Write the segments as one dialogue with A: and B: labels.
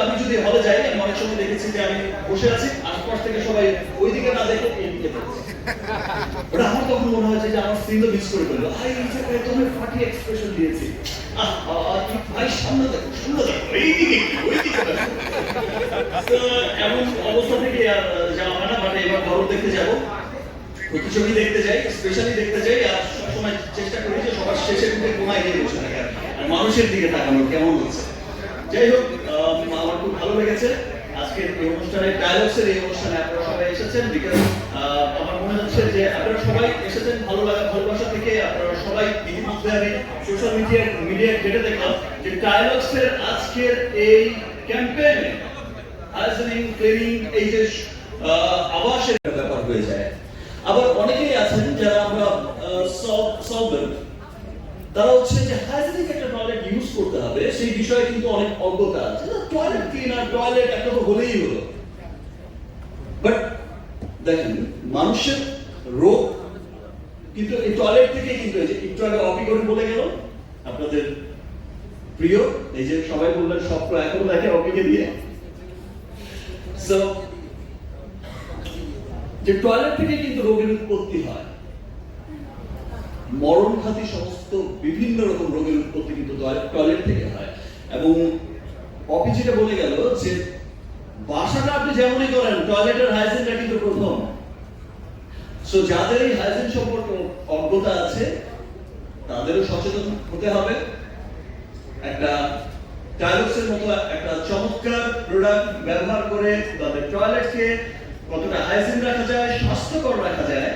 A: আমি যদি হলে যাই আমি অনেক সময় দেখেছি যে আমি বসে আছি আশপাশ থেকে সবাই ওই দিকে না দেখে আমার তখন মনে হয়েছে যে আমার সিন মিস করে ফেলল। তুমি ফাটি এক্সপ্রেশন দিয়েছি। আহ, ভাই সামনে দেখো সামনে দেখো আর মানুষের দিকে তাকানোর, কেমন হচ্ছে? যাই হোক আমার খুব ভালো লেগেছে। আজকের এই অনুষ্ঠানে ডায়ালগসের এই অনুষ্ঠানে আপনারা সবাই এসেছেন বিকজ আমার মনে হচ্ছে যে আপনারা সবাই এসেছেন ভালো লাগা, ভালোবাসা থেকে, আপনারা সবাই ইতিমধ্যে আমি সোশ্যাল মিডিয়া মিডিয়া ঘেটে দেখলাম যে ডায়ালগসের আজকের এই ক্যাম্পেইনে হাইজেনিং ক্লিনিং এই যে আবাসের ব্যাপার হয়ে যায়। আবার অনেকেই আছেন যারা আমরা সলভেন তারা হচ্ছে যে হাইজেনিক একটা টয়লেট ইউজ করতে হবে, সেই বিষয়ে কিন্তু অনেক অজ্ঞতা আছে। টয়লেট ক্লিনার, টয়লেট একটা তো হলেই হলো। বাট দেখেন, মানুষের রোগ কিন্তু এই টয়লেট থেকে কিন্তু যে একটু আগে অপি করে বলে গেল, আপনাদের প্রিয়, এই যে সবাই বললেন, সব এখনও দেখে অপিকে দিয়ে। সো যে টয়লেট থেকে কিন্তু রোগের উৎপত্তি হয়। মরণঘাতী সমস্ত বিভিন্ন রকম রোগের উৎপত্তি কিন্তু টয়লেট থেকে হয়। এবং অপি যেটা বলে গেল যে, বাসাটা আপনি যেমনই করেন টয়লেটের হাইজিনটা কিন্তু প্রথম। সো যাদের এই হাইজিন সম্পর্কে অজ্ঞতা আছে, তাদেরও সচেতন হতে হবে। একটা টাইলক্সের মতো একটা চমৎকার প্রোডাক্ট ব্যবহার করে তাদের টয়লেটকে কতটা হাইজিন রাখা যায়, স্বাস্থ্যকর রাখা যায়,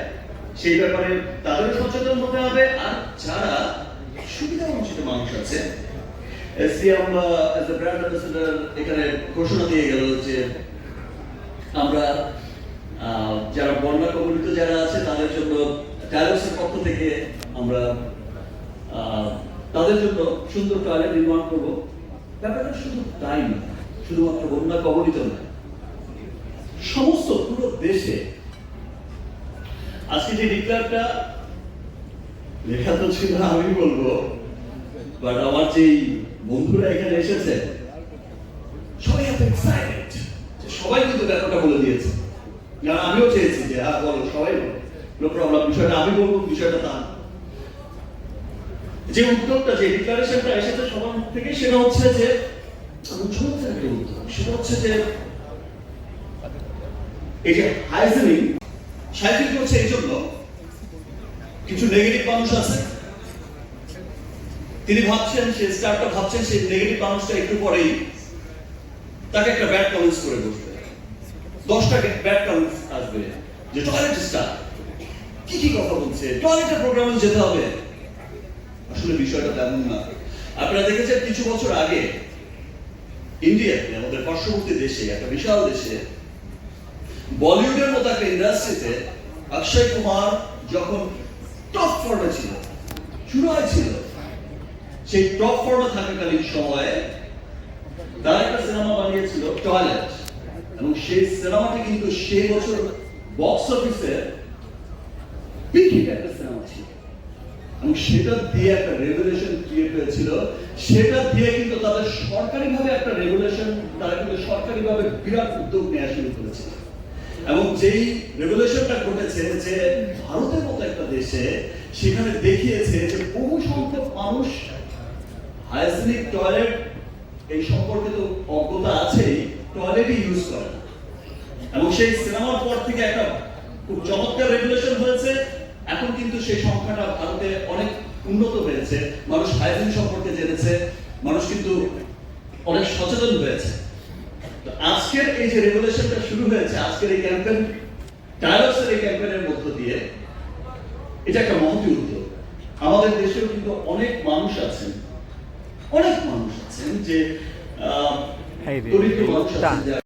A: সেই ব্যাপারে তাদেরও সচেতন হতে হবে। আর যারা সুবিধা বঞ্চিত মানুষ আছে এসিএম এজ এ ব্র্যান্ড এখানে ঘোষণা দিয়ে গেল যে আমরা যারা বন্যা কবলিত যারা আছে, তাদের জন্য টাইলক্সের পক্ষ থেকে আমরা তাদের জন্য সুন্দর টয়লেট নির্মাণ করব। ব্যাপারটা শুধু তাই না, শুধুমাত্র বন্যা কবলিত না সমস্ত পুরো দেশে আজকে যে ডিক্লারটা লেখা তো ছিল, আমি বলব বাট আমার যে বন্ধুরা এখানে এসেছে, সবাই এত এক্সাইটেড সবাই কিন্তু ব্যাপারটা বলে দিয়েছে কারণ আমিও চেয়েছি যে হ্যাঁ বলো, সবাই বলো নো বিষয়টা আমি বলব, বিষয়টা তা। যে উদ্যোগটা, যে ডিক্লারেশনটা এসেছে সবার মুখ থেকে, সেটা হচ্ছে যে, আমি একটা সেটা হচ্ছে যে, এই যে সাইকেল এই জন্য কিছু নেগেটিভ মানুষ আছে। তিনি ভাবছেন সে স্টারটা ভাবছেন, সেই নেগেটিভ মানুষটা একটু পরেই তাকে একটা ব্যাড কমেন্টস করে বসবে। দশটা ব্যাড কমেন্টস আসবে। যে টয়লেট স্টার কি কি কথা বলছে? টয়লেটের প্রোগ্রামে যেতে হবে। আসলে বিষয়টা তেমন না। আপনারা দেখেছেন কিছু বছর আগে ইন্ডিয়াতে আমাদের পার্শ্ববর্তী দেশে, একটা বিশাল দেশে, বলিউডের মতো একটা ইন্ডাস্ট্রিতে অক্ষয় কুমার যখন টপ ফর্মে ছিল চূড়ায় ছিল, সেই টপ ফর্মে থাকাকালীন সময়ে তারা একটা সিনেমা বানিয়েছিল টয়লেট এবং সেই সিনেমাটি কিন্তু সেই বছর বক্স অফিসে হিট একটা সিনেমা ছিল। এবং সেটা দিয়ে একটা রেগুলেশন ক্রিয়েট হয়েছিল। সেটা দিয়ে কিন্তু তাদের সরকারিভাবে একটা রেগুলেশন তারা কিন্তু সরকারিভাবে বিরাট উদ্যোগ নেওয়া শুরু করেছিল এবং যেই রেগুলেশনটা ঘটেছে যে ভারতের মতো একটা দেশে সেখানে দেখিয়েছে যে বহু সংখ্যক মানুষ হাইজেনিক টয়লেট, এই সম্পর্কে তো অজ্ঞতা আছেই, টয়লেটই ইউজ করে এবং সেই সিনেমার পর থেকে একটা খুব চমৎকার এখন কিন্তু সেই সংখ্যাটা ভারতে অনেক উন্নত হয়েছে। মানুষ হাইজিন সম্পর্কে জেনেছে। মানুষ কিন্তু অনেক সচেতন হয়েছে। তো আজকের এই যে রেগুলেশনটা শুরু হয়েছে আজকের এই ডায়ালগসের এই ক্যাম্পেইনের মধ্য দিয়ে এটা একটা মহতি উদ্যোগ। আমাদের দেশেও কিন্তু অনেক মানুষ আছেন অনেক মানুষ আছেন যে আহ, দরিদ্র মানুষ আছেন